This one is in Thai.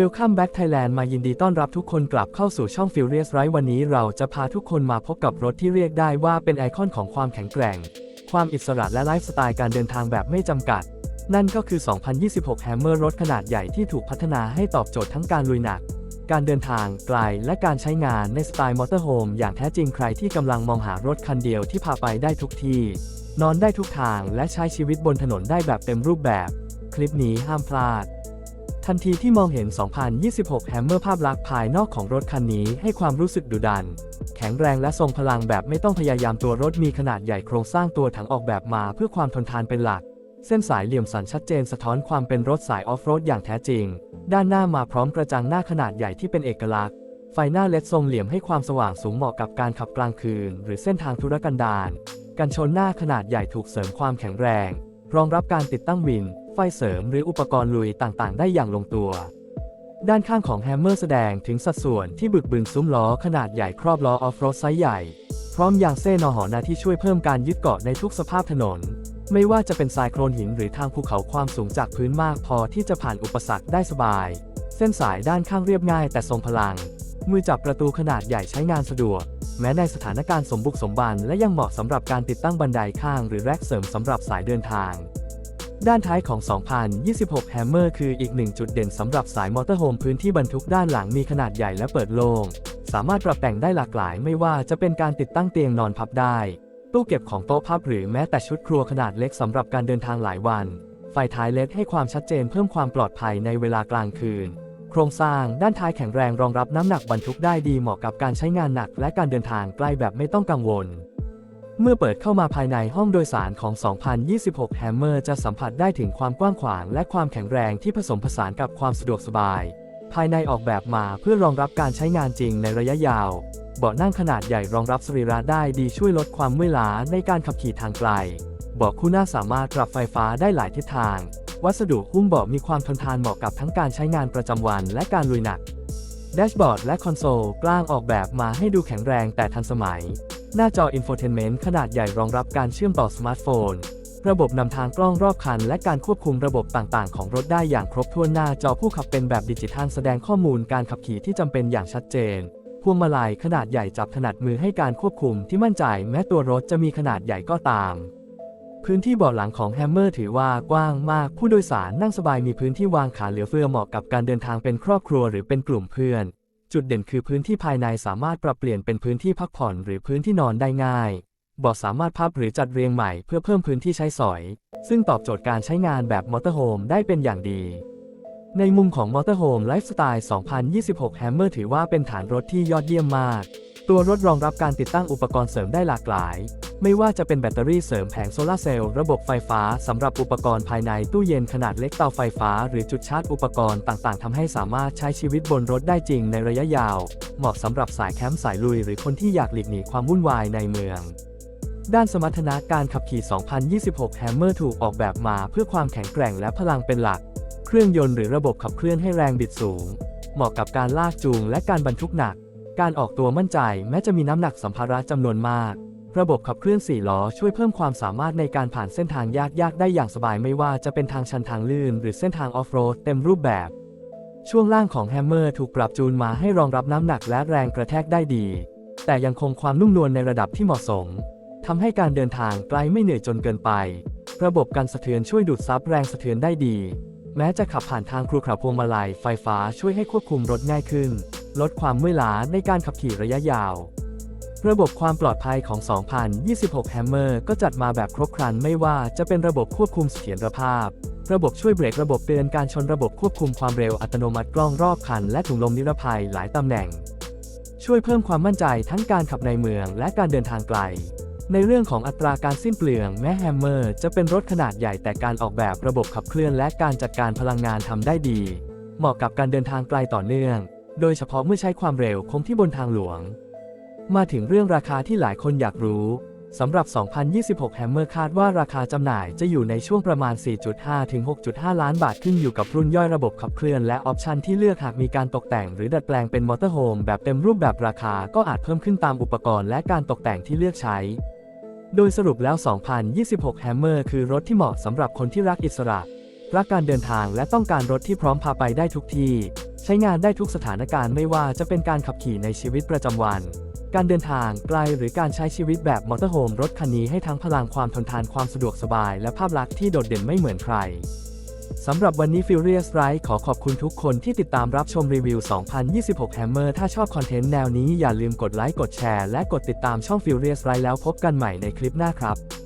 Welcome back Thailand มายินดีต้อนรับทุกคนกลับเข้าสู่ช่อง Furious Ride วันนี้เราจะพาทุกคนมาพบกับรถที่เรียกได้ว่าเป็นไอคอนของความแข็งแกร่ง ความอิสระและไลฟ์สไตล์การเดินทางแบบไม่จำกัด นั่นก็คือ 2026 Hammer รถขนาดใหญ่ที่ถูกพัฒนาให้ตอบโจทย์ทั้งการลุยหนัก การเดินทางไกลและการใช้งานในสไตล์มอเตอร์โฮมอย่างแท้จริงใครที่กำลังมองหารถคันเดียวที่พาไปได้ทุกที่นอนได้ทุกทางและใช้ชีวิตบนถนนได้แบบเต็มรูปแบบ คลิปนี้ห้ามพลาด ทันทีที่มองเห็น 2026 Hammer ภาพลักษณ์ภายนอกของรถคันนี้ให้ความรู้สึกดุดัน แข็งแรงและทรงพลังแบบไม่ต้องพยายามตัวรถมีขนาดใหญ่โครงสร้างตัวถังออกแบบมาเพื่อความทนทานเป็นหลัก เส้นสายเหลี่ยมสันชัดเจนสะท้อนความเป็นรถสายออฟโรดอย่างแท้จริง ด้านหน้ามาพร้อมกระจังหน้าขนาดใหญ่ที่เป็นเอกลักษณ์ ไฟหน้าเลดทรงเหลี่ยมให้ความสว่างสูงเหมาะกับการขับกลางคืน หรือเส้นทางธุรกันดารกันชนหน้าขนาดใหญ่ถูกเสริมความแข็งแรง รองรับการติดตั้งวิน เสริมหรืออุปกรณ์ลุยต่างๆ ได้อย่างลงตัว ด้านข้างของแฮมเมอร์แสดงถึงสัดส่วนที่บึกบึนซุ้มล้อขนาดใหญ่ครอบล้อออฟโรดไซส์ใหญ่ พร้อมยางเส้นอหอนาที่ช่วยเพิ่มการยึดเกาะในทุกสภาพถนน ไม่ว่าจะเป็นทรายโคลนหินหรือทางภูเขาความสูงจากพื้นมากพอที่จะผ่านอุปสรรคได้สบาย เส้นสายด้านข้างเรียบง่ายแต่ทรงพลัง มือจับประตูขนาดใหญ่ใช้งานสะดวกแม้ในสถานการณ์สมบุกสมบันและยังเหมาะสำหรับการติดตั้งบันไดข้างหรือแร็กเสริมสำหรับสายเดินทาง ด้านท้ายของ 2026 Hammer คืออีกหนึ่งจุดเด่นสำหรับสายมอเตอร์โฮมพื้นที่บรรทุกด้านหลังมีขนาดใหญ่และเปิดโล่ง สามารถปรับแต่งได้หลากหลายไม่ว่าจะเป็นการติดตั้งเตียงนอนพับได้ ตู้เก็บของโต๊ะพับหรือแม้แต่ชุดครัวขนาดเล็กสำหรับการเดินทางหลายวัน ไฟท้ายเลดให้ความชัดเจนเพิ่มความปลอดภัยในเวลากลางคืน โครงสร้างด้านท้ายแข็งแรงรองรับน้ำหนักบรรทุกได้ดีเหมาะกับการใช้งานหนัก และการเดินทางใกล้แบบไม่ต้องกังวล เมื่อเปิดเข้ามาภายในห้องโดยสารของ 2026 Hammer จะสัมผัสได้ถึงความกว้างขวางและความแข็งแรงที่ผสมผสานกับความสะดวกสบาย ภายในออกแบบมาเพื่อรองรับการใช้งานจริงในระยะยาว เบาะนั่งขนาดใหญ่รองรับสรีระได้ดีช่วยลดความเมื่อยล้าในการขับขี่ทางไกล เบาะคู่หน้าสามารถปรับไฟฟ้าได้หลายทิศทาง วัสดุหุ้มเบาะมีความทนทานเหมาะกับทั้งการใช้งานประจำวันและการลุยหนัก แดชบอร์ดและคอนโซลกล้างออกแบบมาให้ดูแข็งแรงแต่ทันสมัย หน้าจออินโฟเทนเมนต์ขนาดใหญ่รองรับการเชื่อมต่อสมาร์ทโฟน ระบบนำทางกล้องรอบคัน และการควบคุมระบบต่างๆ ของรถได้อย่างครบถ้วนหน้าจอผู้ขับเป็นแบบดิจิทัลแสดงข้อมูลการขับขี่ที่จำเป็นอย่างชัดเจน พวงมาลัยขนาดใหญ่จับถนัดมือให้การควบคุมที่มั่นใจแม้ตัวรถจะมีขนาดใหญ่ก็ตาม พื้นที่เบาะหลังของแฮมเมอร์ถือว่ากว้างมาก ผู้โดยสารนั่งสบายมีพื้นที่วางขาเหลือเฟือเหมาะกับการเดินทางเป็นครอบครัวหรือเป็นกลุ่มเพื่อน จุดเด่นคือพื้นที่ภายในสามารถปรับเปลี่ยนเป็นพื้นที่พักผ่อนหรือพื้นที่นอนได้ง่ายบาะสามารถพับหรือจัดเรียงใหม่เพื่อเพิ่มพื้นที่ใช้สอย ซึ่งตอบโจทย์การใช้งานแบบมอเตอร์โฮมได้เป็นอย่างดี ในมุมของมอเตอร์โฮมไลฟ์สไตล์ 2026 Hammer ถือว่าเป็นฐานรถที่ยอดเยี่ยมมาก ตัวรถรองรับการติดตั้งอุปกรณ์เสริมได้หลากหลาย ไม่ว่าจะเป็นแบตเตอรี่เสริมแผงโซลาร์เซลล์ระบบไฟฟ้าสำหรับอุปกรณ์ภายในตู้เย็นขนาดเล็กเตาไฟฟ้า หรือจุดชาร์จอุปกรณ์ต่างๆทำให้สามารถใช้ชีวิตบนรถได้จริงในระยะยาว เหมาะสำหรับสายแคมป์สายลุย หรือคนที่อยากหลีกหนีความวุ่นวายในเมือง ด้านสมรรถนะการขับขี่ 2026 Hammer ถูกออกแบบมาเพื่อความแข็งแกร่งและพลังเป็นหลัก เครื่องยนต์หรือระบบขับเคลื่อนให้แรงบิดสูง เหมาะกับการลากจูงและการบรรทุกหนัก การออกตัวมั่นใจแม้จะมีน้ำหนักสัมภาระจำนวนมาก ระบบขับเคลื่อน 4 ล้อช่วยเพิ่มความสามารถในการผ่านเส้นทางยากๆ ได้อย่างสบายไม่ว่าจะเป็นทางชันทางลื่น หรือเส้นทางออฟโรดเต็มรูปแบบ ช่วงล่างของแฮมเมอร์ถูกปรับจูนมาให้รองรับน้ำหนักและแรงกระแทกได้ดี แต่ยังคงความนุ่มนวลในระดับที่เหมาะสมทำให้การเดินทางไกลไม่เหนื่อยจนเกินไป ระบบกันสะเทือนช่วยดูดซับแรงสะเทือนได้ดี แม้จะขับผ่านทางครูขับพวงมาลัยไฟฟ้าช่วยให้ควบคุมรถง่ายขึ้น ลดความเมื่อยล้าในการขับขี่ระยะยาว ระบบความปลอดภัยของ 2026 Hammer ก็จัดมาแบบครบครันไม่ว่าจะเป็นระบบควบคุมเสถียรภาพ ระบบช่วยเบรกระบบเตือนการชนระบบควบคุมความเร็วอัตโนมัติกล้องรอบคัน และถุงลมนิรภัยหลายตำแหน่ง ช่วยเพิ่มความมั่นใจทั้งการขับในเมืองและการเดินทางไกล ในเรื่องของอัตราการสิ้นเปลืองแม้แฮมเมอร์จะเป็นรถขนาดใหญ่แต่การออกแบบระบบขับเคลื่อนและการจัดการพลังงานทำได้ดี เหมาะกับการเดินทางไกลต่อเนื่อง โดยเฉพาะเมื่อใช้ความเร็วคงที่บนทางหลวง มาถึงเรื่องราคาที่หลายคนอยากรู้สำหรับ 2026 Hammer คาดว่าราคาจำหน่ายจะอยู่ในช่วงประมาณ 4.5 ถึง 6.5 ล้านบาทขึ้นอยู่กับรุ่นย่อยระบบขับเคลื่อนและออปชันที่เลือกหากมีการตกแต่งหรือดัดแปลงเป็นมอเตอร์โฮมแบบเต็มรูปแบบราคาก็อาจเพิ่มขึ้นตามอุปกรณ์และการตกแต่งที่เลือกใช้ โดยสรุปแล้ว 2026 Hammer คือรถที่เหมาะสำหรับคนที่รักอิสระ รักการเดินทางและต้องการรถที่พร้อมพาไปได้ทุกที่ ใช้งานได้ทุกสถานการณ์ไม่ว่าจะเป็นการขับขี่ในชีวิตประจำวัน การเดินทางไกลหรือการใช้ชีวิตแบบมอเตอร์โฮมรถคันนี้ให้ทั้งพลังความทนทานความสะดวกสบาย และภาพลักษณ์ที่โดดเด่นไม่เหมือนใคร สำหรับวันนี้ Furious Ride ขอขอบคุณทุกคนที่ติดตามรับชมรีวิว 2026 Hammer ถ้าชอบคอนเทนต์แนวนี้อย่าลืมกดไลค์กดแชร์และกดติดตามช่อง Furious Ride แล้วพบกันใหม่ในคลิปหน้าครับ